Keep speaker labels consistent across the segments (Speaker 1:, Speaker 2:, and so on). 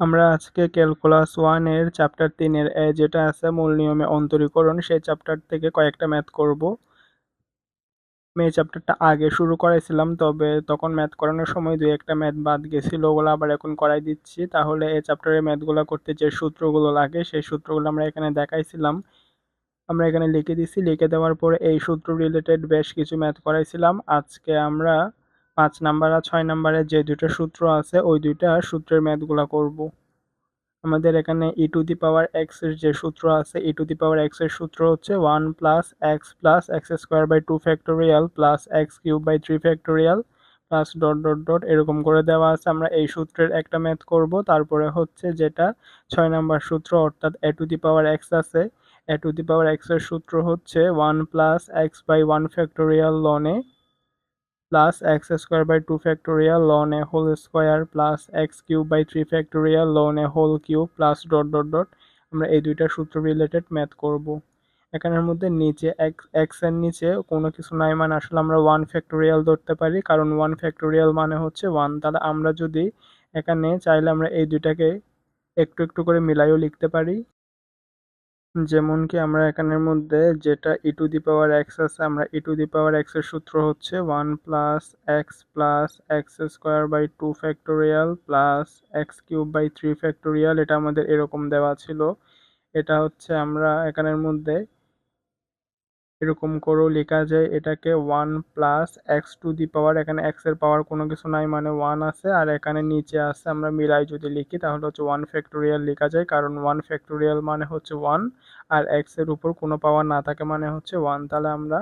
Speaker 1: আমরা আজকে ক্যালকুলাস ওয়ানের চ্যাপ্টার তিনের এ যেটা আছে মূল নিয়মে অন্তরীকরণ, সেই চ্যাপ্টার থেকে কয়েকটা ম্যাথ করব। এই চ্যাপ্টারটা আগে শুরু করাইছিলাম, তবে তখন ম্যাথ করানোর সময় দুই একটা ম্যাথ বাদ গেছিল ওগুলো আবার এখন করাই দিচ্ছি। তাহলে এই চ্যাপ্টারের ম্যাথগুলো করতে যে সূত্রগুলো লাগে, সেই সূত্রগুলো আমরা এখানে দেখাইছিলাম। আমরা এখানে লিখে দিছি, লিখে দেওয়ার পরে এই সূত্র রিলেটেড বেশ কিছু ম্যাথ করাইছিলাম। আজকে আমরা পাঁচ নাম্বার আর ছয় নাম্বারে যে দুটো সূত্র আছে, ওই দুইটা সূত্রের ম্যাথগুলো করব। আমাদের এখানে ই টু দি পাওয়ার এক্সের যে সূত্র আছে ই টু দি পাওয়ার এক্সের সূত্র হচ্ছে one plus x plus x square by two factorial plus x cube by three factorial plus dot dot dot এরকম করে দেওয়া আছে। আমরা এই সূত্রের একটা ম্যাথ করব। তারপরে হচ্ছে যেটা ছয় নাম্বার সূত্র, অর্থাৎ এ টু দি পাওয়ার এক্স আছে। এ টু দি পাওয়ার এক্সের সূত্র হচ্ছে one plus x by one factorial লনে plus x square by two factorial ln a whole square plus x cube by three factorial ln a whole cube plus dot dot dot আমরা এই দুইটা সূত্র related math করব। এখানের মধ্যে নিচে এক্সের নিচে কোনো কিছু নাই মানে আসলে আমরা ওয়ান ফ্যাক্টোরিয়াল ধরতে পারি, কারণ ওয়ান ফ্যাক্টোরিয়াল মানে হচ্ছে ওয়ান তাহলে আমরা যদি এখানে চাইলে আমরা এই দুইটাকে একটু একটু করে মিলাইও লিখতে পারি। যেমন কি আমরা এখানের মধ্যে যেটা ই টু দি পাওয়ার এক্স আছে, আমরা ই টু দি পাওয়ার এক্স সূত্র হচ্ছে one plus x plus x square by two factorial plus x cube by three factorial এটা আমাদের এরকম দেওয়া ছিল। এটা হচ্ছে আমরা এখানের মধ্যে এরকম করেও লেখা যায়, এটাকে one plus x to the power এখানে এক্সের পাওয়ার কোনো কিছু নাই মানে ওয়ান আছে, আর এখানে নিচে আছে, আমরা মিলাই যদি লিখি, তাহলে হচ্ছে ওয়ান ফ্যাক্টোরিয়াল লেখা যায়, কারণ ওয়ান ফ্যাক্টোরিয়াল মানে হচ্ছে ওয়ান আর এক্সের উপর কোনো পাওয়ার না থাকে মানে হচ্ছে ওয়ান তাহলে আমরা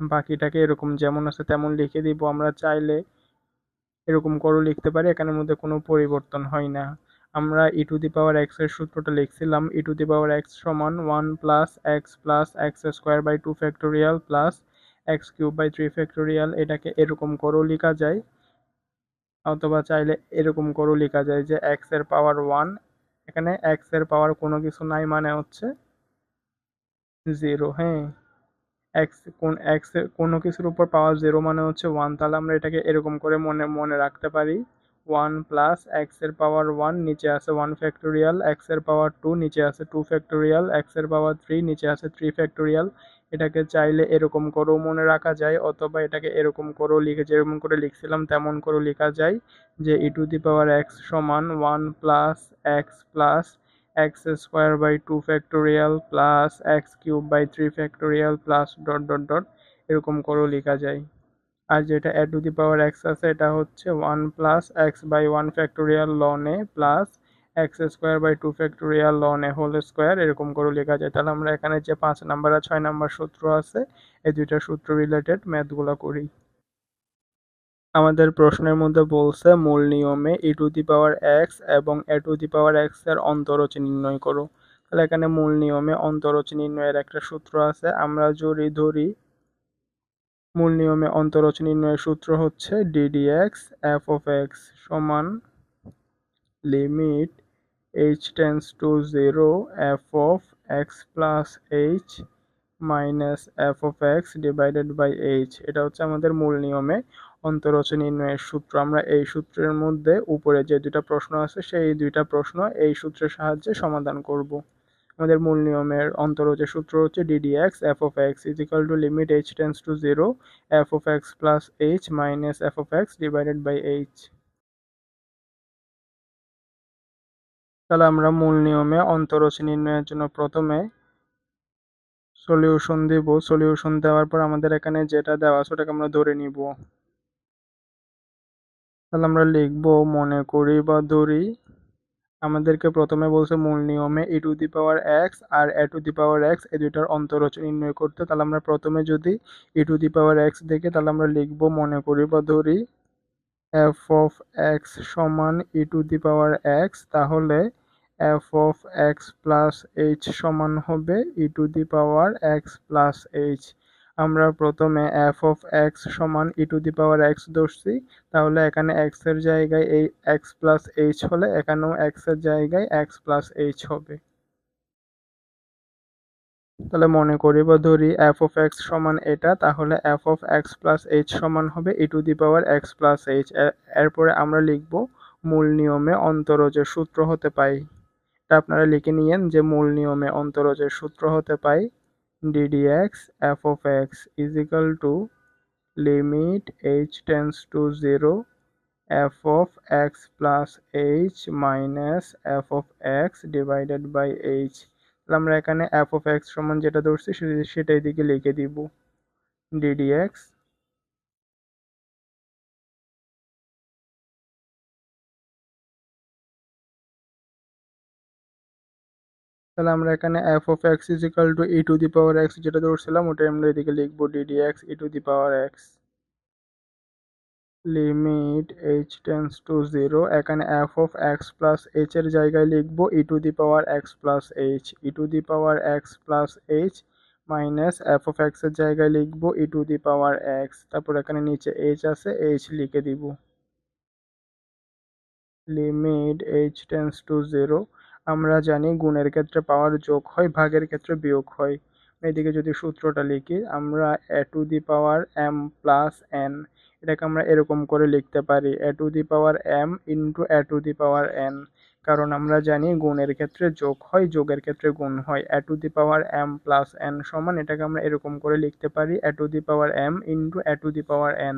Speaker 1: বাকিটাকে এরকম যেমন আছে তেমন লিখে দিব, আমরা চাইলে এরকম করেও লিখতে পারি, এখানের মধ্যে কোনো পরিবর্তন হয় না। আমরা ই টু দি পাওয়ার এক্সের সূত্রটা লিখছিলাম e to the power x সমান one plus x plus x square by two factorial plus x cube by three factorial এটাকে এরকম করেও লেখা যায়। অথবা চাইলে এরকম করেও লেখা যায় যে এক্সের পাওয়ার ওয়ান এখানে এক্সের পাওয়ার কোনো কিছু নাই মানে হচ্ছে জিরো হ্যাঁ। এক্স কোন এক্স কোনো কিছুর উপর পাওয়ার জিরো মানে হচ্ছে ওয়ান তাহলে আমরা এটাকে এরকম করে মনে মনে রাখতে পারি। ওয়ান প্লাস এক্সের পাওয়ার ওয়ান নিচে আছে ওয়ান ফ্যাক্টোরিয়াল এক্সের পাওয়ার টু নিচে আছে টু ফ্যাক্টোরিয়াল এক্সের পাওয়ার থ্রি নিচে আছে থ্রি ফ্যাক্টোরিয়াল এটাকে চাইলে এরকম করেও মনে রাখা যায়, অথবা এটাকে এরকম করেও লিখে, যেরকম করে লিখছিলাম তেমন করেও লেখা যায় যে e to the power x সমান one plus x plus x square by two factorial plus x cube by three factorial plus dot dot dot এরকম করেও লেখা যায়। আর যেটা এ টু দি পাওয়ার এক্স আছে, এটা হচ্ছে one plus x by one factorial ln plus x square by two factorial ln a whole square এরকম করে লেখা যায়। তাহলে আমরা এখানে যে পাঁচ নাম্বার আর ছয় নাম্বার সূত্র আছে, এই দুইটা সূত্র রিলেটেড ম্যাথগুলো করি। আমাদের প্রশ্নের মধ্যে বলছে, মূল নিয়মে e to the power x এবং এ টু দি পাওয়ার এক্সের অন্তরচ নির্ণয় করো। তাহলে এখানে মূল নিয়মে অন্তরচ নির্ণয়ের একটা সূত্র আছে, আমরা যদি ধরি মূল নিয়মে অন্তরচ নির্ণয়ের সূত্র হচ্ছে অফ এক্স সমান limit h tends to zero f of x plus h minus f of x divided by h এটা হচ্ছে আমাদের মূল নিয়মে অন্তরচ নির্ণয়ের সূত্র। আমরা এই সূত্রের মধ্যে উপরে যে দুটা প্রশ্ন আছে, সেই দুইটা প্রশ্ন এই সূত্রের সাহায্যে সমাধান করব। আমাদের মূল নিয়মের অন্তরজের সূত্র হচ্ছে d d x f of x is equal to limit h tends to zero f of x plus h minus f of x divided by h তাহলে আমরা মূল নিয়মে অন্তরজ নির্ণয়ের জন্য প্রথমে সলিউশন দিব। সলিউশন দেওয়ার পর আমাদের এখানে যেটা দেওয়া আছে ওটাকে আমরা ধরে নিব। তাহলে আমরা লিখব মনে করি বা ধরি আমাদেরকে প্রথমে বলছে মূল নিয়মে e to the power x R a to the power x এই দুইটার অন্তরচ নির্ণয় করতে। তাহলে আমরা প্রথমে যদি ই টু দি পাওয়ার এক্স দেখে, তাহলে আমরা লিখব, মনে করি বা ধরি এফ অফ এক্স সমান e to the power x তাহলে f of x plus h সমান হবে e to the power x plus h আমরা প্রথমে এফ অফ এক্স সমান e to the power x ধরছি, তাহলে এখানে এক্সের জায়গায় এই এক্স প্লাস এইচ হলে এখানেও এক্সের জায়গায় এক্স প্লাস এইচ হবে। তাহলে মনে করি বা ধরি এফ অফ এক্স সমান এটা, তাহলে f of x plus h সমান হবে e to the power x plus h এরপরে আমরা লিখব মূল নিয়মে অন্তরজের সূত্র হতে পাই। এটা আপনারা লিখে নিয়েন যে মূল নিয়মে অন্তরজের সূত্র হতে পাই। D d x f of x is equal to limit h tends to zero f of x plus h minus f of x divided by h আমরা এখানে এফ অফ এক্স সমান যেটা ধরছি সেটা এদিকে লিখে দিব। ডিডিএক্স তাহলে আমরা এখানে f of x is equal to e to the power x যেটা ধরছিলাম, ওটাই আমরা এদিকে লিখব d d x e to the power x limit h tends to zero এখানে f of x plus h এর জায়গায় লিখব e to the power x plus h e to the power x plus h minus f of এক্সের জায়গায় লিখব e to the power x তারপর এখানে নিচে এইচ আছে এইচ লিখে দিব। Limit h tends to zero আমরা জানি গুণের ক্ষেত্রে পাওয়ার যোগ হয়, ভাগের ক্ষেত্রে বিয়োগ হয়। এদিকে যদি সূত্রটা লিখি, আমরা a to the power m plus n এটাকে আমরা এরকম করে লিখতে পারি a to the power m into a to the power n কারণ আমরা জানি গুণের ক্ষেত্রে যোগ হয়, যোগের ক্ষেত্রে গুণ হয়। A to the power m plus n সমান, এটাকে আমরা এরকম করে লিখতে পারি a to the power m into a to the power n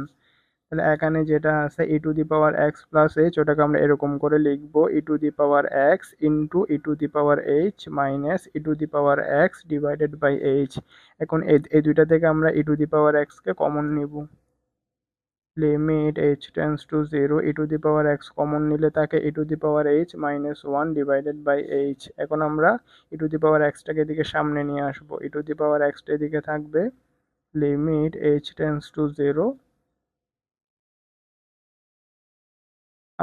Speaker 1: তাহলে এখানে যেটা আছে e to the power x plus h ওটাকে আমরা এরকম করে লিখব e to the power x into e to the power h minus e to the power x divided by h এখন এই দুইটা থেকে আমরা ই টু দি পাওয়ার এক্সকে কমন নিব। Limit h tends to zero e to the power x common নিলে তাকে e to the power h minus one divided by h এখন আমরা ই টু দি পাওয়ার এক্সটাকে এদিকে সামনে নিয়ে আসব। ই টু দি পাওয়ার এক্সটা এদিকে থাকবে। Limit h tends to zero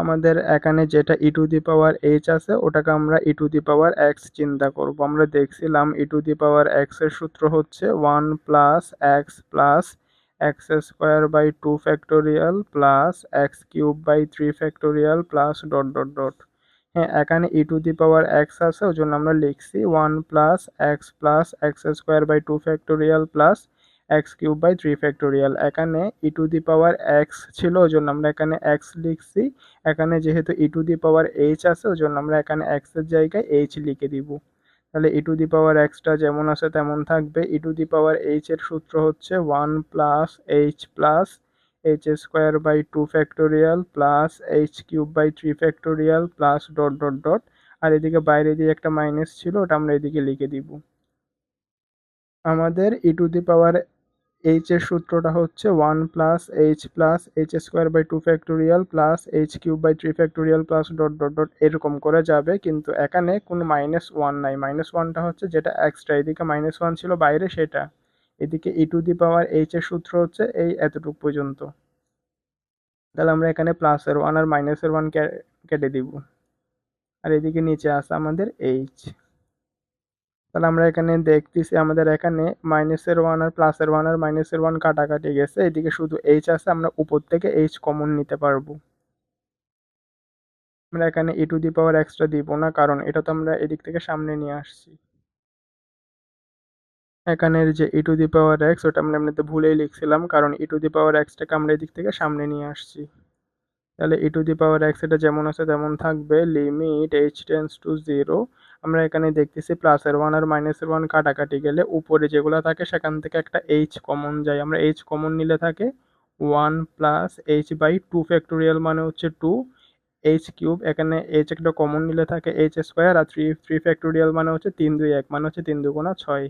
Speaker 1: আমাদের এখানে যেটা ই টু দি পাওয়ার এইচ আছে, ওটাকে আমরা ই টু দি পাওয়ার এক্স চিন্তা করব। আমরা দেখছিলাম ই টু দি পাওয়ার এক্সের সূত্র হচ্ছে one plus x plus x square by two factorial plus x cube by three factorial plus dot dot dot হ্যাঁ এখানে e to the power x আছে, ওই জন্য আমরা লিখছি one plus x plus x square by two factorial plus x cube by three factorial এখানে e to the power x ছিল ওই জন্য আমরা এখানে এক্স লিখছি। এখানে যেহেতু ই টু দি পাওয়ার এইচ আছে ওই জন্য আমরা এখানে এক্সের জায়গায় এইচ লিখে দিব। তাহলে e to the power extra যেমন আছে তেমন থাকবে। ই টু দি পাওয়ার এইচ এর সূত্র হচ্ছে one plus h plus h square by two factorial plus h cube by three factorial plus dot dot dot আর এদিকে বাইরে দিয়ে একটা মাইনাস ছিল, ওটা আমরা এদিকে লিখে দিব। আমাদের ই টু দি পাওয়ার এইচ এর সূত্রটা হচ্ছে one plus h plus h square by two factorial plus h cube by three factorial plus dot dot dot এরকম করে যাবে। কিন্তু এখানে কোনো মাইনাস ওয়ান নাই। মাইনাস ওয়ানটা হচ্ছে যেটা এক্সট্রা এদিকে মাইনাস ওয়ান ছিল বাইরে, সেটা। এদিকে ই টু দি পাওয়ার এইচ এর সূত্র হচ্ছে এই এতটুকু পর্যন্ত। তাহলে আমরা এখানে প্লাসের ওয়ান আর মাইনাসের ওয়ান কেটে দিব। আর এদিকে নিচে আছে আমাদের এইচ তাহলে আমরা এখানে দেখতেছি আমাদের এখানে মাইনাসের ওয়ান আর প্লাসের ওয়ান আর মাইনাসের ওয়ান কাটাকাটি গেছে। এদিকে শুধু এইচ আছে, আমরা উপর থেকে এইচ কমন নিতে পারব। আমরা এখানে e to the power extra দিব না, কারণ এটা তো আমরা এদিক থেকে সামনে নিয়ে আসছি। এখানের যে e to the power x ওটা আমরা এমনিতে ভুলেই লিখছিলাম, কারণ ই টু দি পাওয়ার এক্সটাকে আমরা এদিক থেকে সামনে নিয়ে আসছি। তাহলে e to the power x এটা যেমন আছে তেমন থাকবে limit h tends to zero আমরা এখানে দেখতেছি প্লাসের ওয়ান আর মাইনাসের ওয়ান কাটাকাটি গেলে উপরে যেগুলো থাকে সেখান থেকে একটা এইচ কমন যায়। আমরা এইচ কমন নিলে থাকে one plus h by two factorial মানে হচ্ছে টু এইচ কিউব এখানে এইচ একটা কমন নিলে থাকে এইচ স্কোয়ার আর থ্রি থ্রি ফ্যাক্টোরিয়াল মানে হচ্ছে তিন দুই এক মানে হচ্ছে তিন দুগুণা ছয়।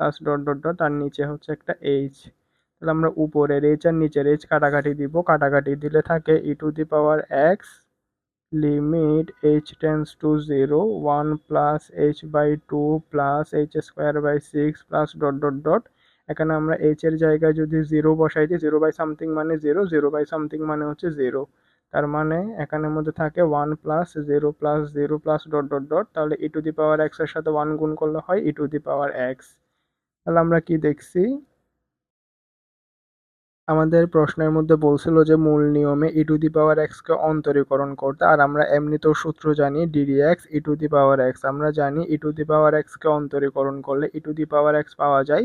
Speaker 1: প্লাস ডট ডট ডট আর নিচে হচ্ছে একটা এইচ তাহলে আমরা উপরের এইচ আর নিচের এইচ কাটাকাটি দিব। কাটাকাটি দিলে থাকে e to the power x limit h tends to zero one plus h by two plus h square by six plus dot dot dot এখানে আমরা এইচ এর জায়গায় যদি জিরো বসাই দিই জিরো বাই সামথিং মানে জিরো জিরো বাই সামথিং মানে হচ্ছে জিরো তার মানে এখানের মধ্যে থাকে one plus zero plus zero plus dot dot dot তাহলে ই টু দি পাওয়ার এক্সের সাথে ওয়ান গুণ করলে হয় ই টু দি পাওয়ার এক্স তাহলে আমরা কি দেখছি? আমাদের প্রশ্নের মধ্যে বলছিল যে মূল নিয়মে ই টু দি পাওয়ার এক্সকে অন্তরীকরণ করতে, আর আমরা এমনিতেও সূত্র জানি x e to the power x আমরা জানি ই টু দি পাওয়ার এক্সকে অন্তরীকরণ করলে ই টু দি পাওয়ার এক্স পাওয়া যায়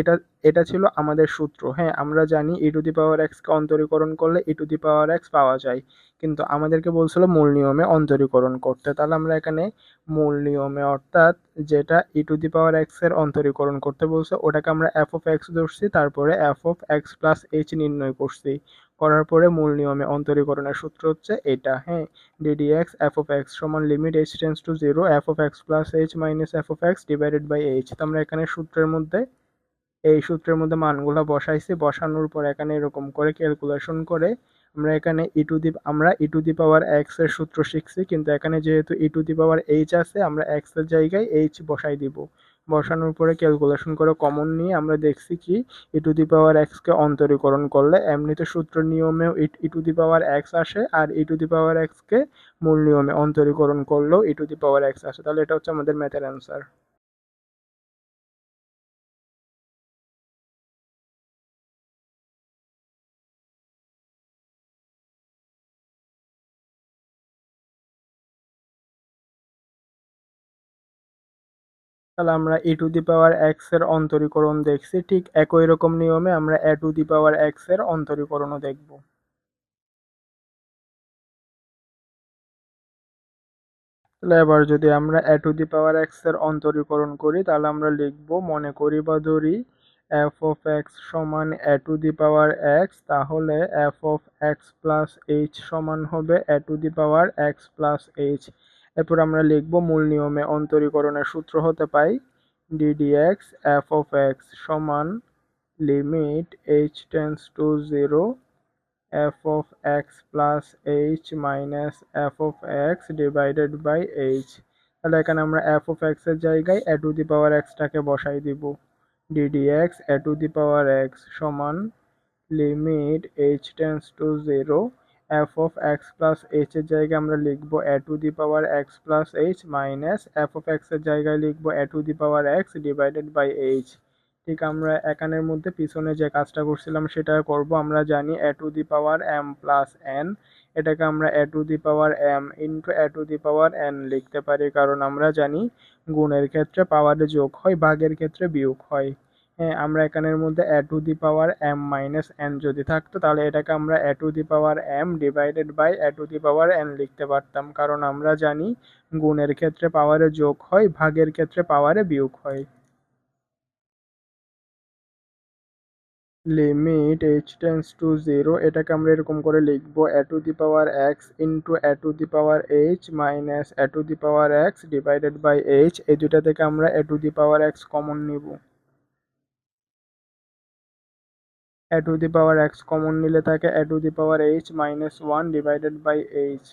Speaker 1: এটা এটা ছিল আমাদের সূত্র। হ্যাঁ আমরা জানি ই টু দি পাওয়ার এক্সকে অন্তরীকরণ করলে ই টু দি পাওয়ার এক্স পাওয়া যায়। কিন্তু আমাদেরকে বলছিল মূল নিয়মে অন্তরীকরণ করতে। তাহলে আমরা এখানে মূল নিয়মে অর্থাৎ যেটা ই টু দি পাওয়ার এক্সের অন্তরীকরণ করতে বলছে, ওটাকে আমরা এফ অফ এক্স ধরছি, তারপরে f of x plus h নির্ণয় করছি। করার পরে মূল নিয়মে অন্তরীকরণের সূত্র হচ্ছে এটা। হ্যাঁ d d x f of x সমান limit h tends to zero f of x plus h minus f of x divided by h তো আমরা এখানে সূত্রের মধ্যে এই সূত্রের মধ্যে মানগুলো বসাইছি, বসানোর পর এখানে এরকম করে ক্যালকুলেশন করে আমরা এখানে ই টু দি আমরা ই টু দি পাওয়ার এক্সের সূত্র শিখছি, কিন্তু এখানে যেহেতু ই টু দি পাওয়ার এইচ আছে, আমরা এক্সের জায়গায় এইচ বসাই দিব। বসানোর পরে ক্যালকুলেশন করে কমন নিয়ে আমরা দেখছি কি ই টু দি পাওয়ার এক্সকে অন্তরীকরণ করলে এমনিতে সূত্র নিয়মেও ই টু দি পাওয়ার এক্স আসে আর ই টু দি পাওয়ার এক্সকে মূল নিয়মে অন্তরীকরণ করলেও ই টু দি পাওয়ার এক্স আসে। তাহলে এটা হচ্ছে আমাদের ম্যাথের অ্যান্সার তাহলে আমরা ই টু দি পাওয়ার এক্সের অন্তরীকরণ দেখছি। ঠিক একই রকম নিয়মে আমরা এ টু দি পাওয়ার এক্সের অন্তরীকরণও দেখব। তাহলে এবার যদি আমরা এ টু দি পাওয়ার এক্সের অন্তরীকরণ করি, তাহলে আমরা লিখব, মনে করি বা ধরি, এফ অফ এক্স সমান a to the power x, তাহলে f of x plus h সমান হবে a to the power x plus h. এরপর আমরা লিখব মূল নিয়মে অন্তরীকরণের সূত্র হতে পাই ddx f অফ এক্স সমান limit h tends to zero f of x plus h minus f of x divided by h তাহলে এখানে আমরা এফ অফ এর জায়গায় এ টু দি পাওয়ার x টাকে বসাই দিব। ddx a to the power x সমান limit h tends to zero of x plus h এর জায়গায় আমরা লিখব a to the power x plus h minus of x এর জায়গায় লিখব a to the power x divided by h ঠিক আমরা এখানের মধ্যে পিছনে যে কাজটা করছিলাম সেটা করব, আমরা জানি a to the power m plus n এটাকে আমরা a to the power m into a to the power n লিখতে পারি, কারণ আমরা জানি গুণের ক্ষেত্রে পাওয়ারে যোগ হয়, ভাগের ক্ষেত্রে বিয়োগ হ্যাঁ। আমরা এখানের মধ্যে a to the power m minus n যদি থাকতো, তাহলে এটাকে আমরা a to the power m divided by a to the power n লিখতে পারতাম। কারণ আমরা জানি গুণের ক্ষেত্রে পাওয়ারে যোগ হয়, ভাগের ক্ষেত্রে পাওয়ারে বিয়োগ হয়। Limit h tends to zero এটাকে আমরা এরকম করে লিখব a to the power x into a to the power h minus a to the power x divided by h এই দুটা থেকে আমরা a to the power x common নিব। A to the power x common নিলে থাকে a to the power h minus one divided by h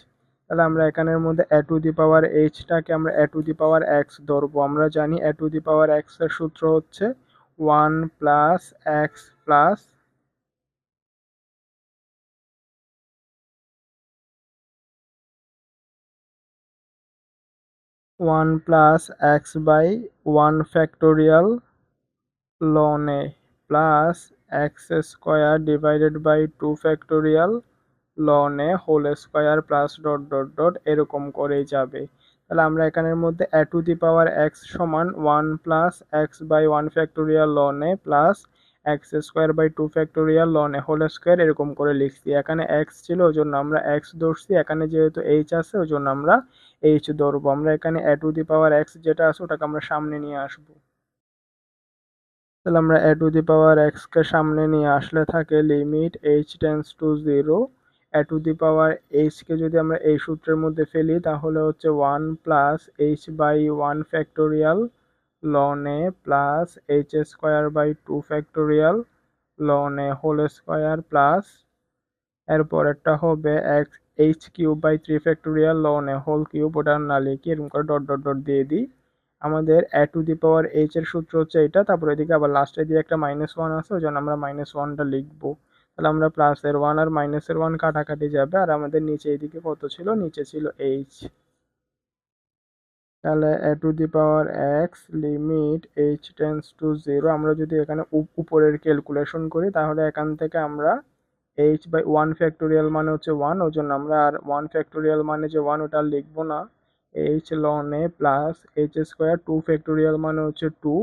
Speaker 1: তাহলে আমরা এখানের মধ্যে এ টু দি পাওয়ার এইচটাকে আমরা এ টু দি পাওয়ার এক্স ধরবো। আমরা জানি এ টু দি পাওয়ার এর সূত্র হচ্ছে one plus x plus one plus x by one factorial ln plus x square divided by two factorial ln a whole square plus dot dot dot এরকম করেই যাবে। তাহলে আমরা এখানের মধ্যে a to the power x সমান one plus x by one factorial ln a plus x square by two factorial ln a whole square এরকম করে লিখছি। এখানে এক্স ছিল ওই জন্য আমরা এক্স ধরছি। এখানে যেহেতু এইচ আছে ওই জন্য আমরা এইচ ধরবো। আমরা এখানে এ টু দি পাওয়ার এক্স যেটা আছে, ওটাকে আমরা সামনে নিয়ে আসব। তাহলে আমরা এ টু দি পাওয়ার এক্সকে সামনে নিয়ে আসলে থাকে limit h tends to zero a to the power HK যদি আমরা এই সূত্রের মধ্যে ফেলি, তাহলে হচ্ছে one plus h by one factorial ln plus h square by two factorial ln whole square plus এরপর একটা হবে x h cube by three factorial ln whole cube ওটা না লিখে এরকম করে ডট ডট ডট দিয়ে দিই। আমাদের এ টু দি পাওয়ার এইচ এর সূত্র হচ্ছে এটা, তারপর এদিকে আবার লাস্টে দিয়ে একটা মাইনাস ওয়ান আছে, ওই জন্য আমরা মাইনাস ওয়ানটা লিখব। তাহলে আমরা প্লাসের ওয়ান আর মাইনাসের ওয়ান কাটাকাটি যাবে, আর আমাদের নিচে এইদিকে কত ছিল? নিচে ছিল এইচ তাহলে a to the power x limit h tends to zero আমরা যদি এখানে উপরের ক্যালকুলেশন করি, তাহলে এখান থেকে আমরা এইচ বাই ওয়ান ফ্যাক্টোরিয়াল মানে হচ্ছে ওয়ান ওই জন্য আমরা আর ওয়ান ফ্যাক্টোরিয়াল মানে যে ওয়ান ওটা লিখব না। H ln a plus h square two factorial মানে হচ্ছে two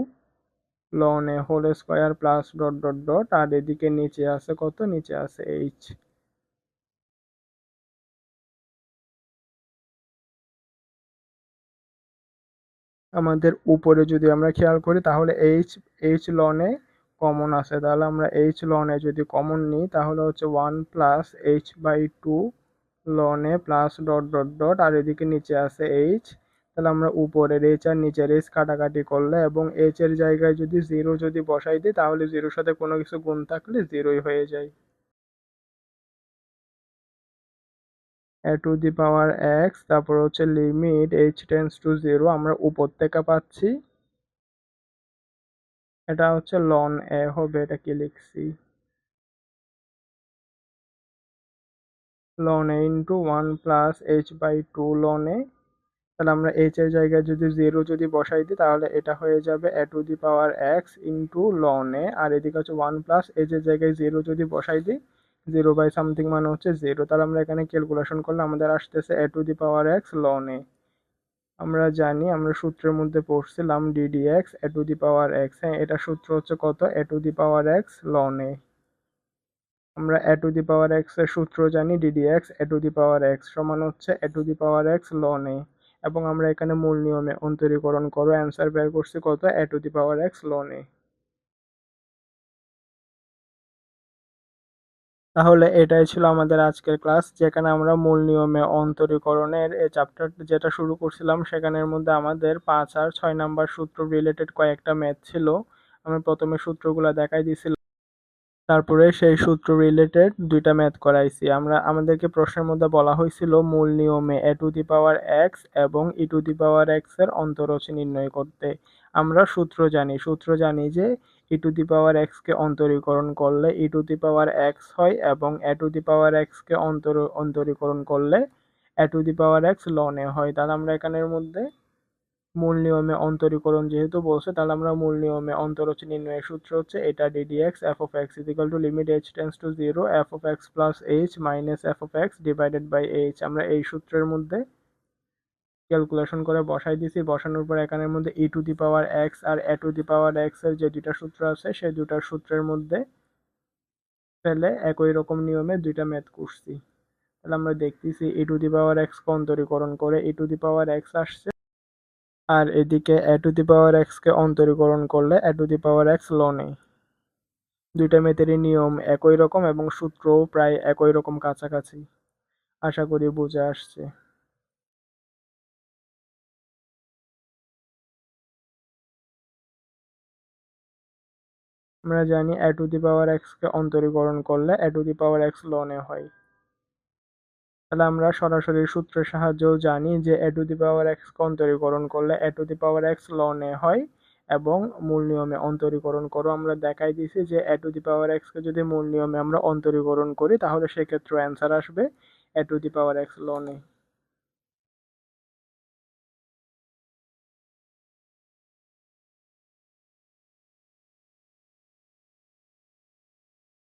Speaker 1: ln a whole square plus dot dot dot আর এদিকে নিচে আছে কত? নিচে আছে এইচ আমাদের উপরে যদি আমরা খেয়াল করি, তাহলে এইচ এইচ লনে কমন আছে। তাহলে আমরা এইচ লনে যদি কমন নিই, তাহলে হচ্ছে one plus h by two লনে plus dot dot dot আর এদিকে নিচে আছে এইচ তাহলে আমরা উপরের এইচ আর নিচের এইচ কাটাকাটি করলে এবং এইচ এর জায়গায় যদি জিরো যদি বসাই দিই, তাহলে জিরোর সাথে কোনো কিছু গুণ থাকলে জিরোই হয়ে যায়। এ টু দি পাওয়ার এক্স তারপর হচ্ছে limit h tends to zero আমরা উপর থেকে পাচ্ছি। এটা হচ্ছে লন এ হবে, এটা কি লিখছি? Ln a into one plus h by two ln a তাহলে আমরা এইচ এর জায়গায় যদি জিরো যদি বসাই দিই, তাহলে এটা হয়ে যাবে a to the power x into ln a আর এদিকে হচ্ছে ওয়ান প্লাস এইচ এর জায়গায় জিরো যদি বসাই দিই জিরো বাই সামথিং মানে হচ্ছে জিরো তাহলে আমরা এখানে ক্যালকুলেশন করলে আমাদের আসতেছে a to the power x ln a আমরা জানি, আমরা সূত্রের মধ্যে পড়ছিলাম d d x a to the power x হ্যাঁ এটা সূত্র হচ্ছে কত? A to the power x ln a আমরা এ টু দি পাওয়ার এক্সের সূত্র জানি d d x a to the power x সমান হচ্ছে a to the power x ln a এবং আমরা এখানে মূল নিয়মে অন্তরীকরণ করো অ্যান্সার বের করছি কত? A to the power x ln a তাহলে এটাই ছিল আমাদের আজকের ক্লাস যেখানে আমরা মূল নিয়মে অন্তরীকরণের এই চ্যাপ্টার যেটা শুরু করছিলাম, সেখানের মধ্যে আমাদের পাঁচ আর ছয় নাম্বার সূত্র রিলেটেড কয়েকটা ম্যাথ ছিল। আমি প্রথমে সূত্রগুলো দেখাই দিয়েছিলাম তারপরে সেই সূত্র রিলেটেড দুইটা ম্যাথ করাইছি। আমরা, আমাদেরকে প্রশ্নের মধ্যে বলা হয়েছিল মূল নিয়মে এ টু দি পাওয়ার এক্স এবং ই টু দি পাওয়ার এক্সের অন্তরচি নির্ণয় করতে। আমরা সূত্র জানি সূত্র জানি যে e to the power x কে অন্তরীকরণ করলে ই টু দি পাওয়ার এক্স হয় এবং এ টু দি পাওয়ার এক্স কে অন্তর, অন্তরীকরণ করলে এ টু দি পাওয়ার এক্স লনে হয়। তাহলে আমরা এখানের মধ্যে মূল নিয়মে অন্তরীকরণ যেহেতু বলছে, তাহলে আমরা মূল নিয়মে অন্তরচি নির্ণয়ের সূত্র হচ্ছে এটা d d x f of x is equal to limit h tends to zero f of x plus h minus f of x divided by h আমরা এই সূত্রের মধ্যে ক্যালকুলেশন করে বসাই দিছি, বসানোর পর এখানের মধ্যে e to the power x R a to the power এক্সের যে দুটা সূত্র আছে, সেই দুইটা সূত্রের মধ্যে ফেলে একই রকম নিয়মে দুইটা ম্যাথ করছি। তাহলে আমরা দেখতেছি ই টু দি পাওয়ার এক্স অন্তরীকরণ করে ই টু দি পাওয়ার এক্স আসছে। আর এদিকে এক্স কে অন্তরীকরণ করলে এক্স লনে দুইটা মেথেরই নিয়ম একই রকম এবং সূত্রও প্রায় একই রকম কাছাকাছি। আশা করি বুঝে আসছে। আমরা জানি এক্স কে অন্তরীকরণ করলে এক্স লনে হয়। তাহলে আমরা সরাসরি সূত্রের সাহায্যেও জানি যে এ টু দি পাওয়ার এক্স অন্তরীকরণ করলে এ টু দি পাওয়ার এক্স লনে হয় এবং মূল নিয়মে অন্তরীকরণ করো। আমরা দেখাই দিয়েছি যে এ টু দি পাওয়ার এক্সকে যদি মূল নিয়মে আমরা অন্তরীকরণ করি, তাহলে সেক্ষেত্রে অ্যান্সার আসবে এ টু দি পাওয়ার এক্স লনে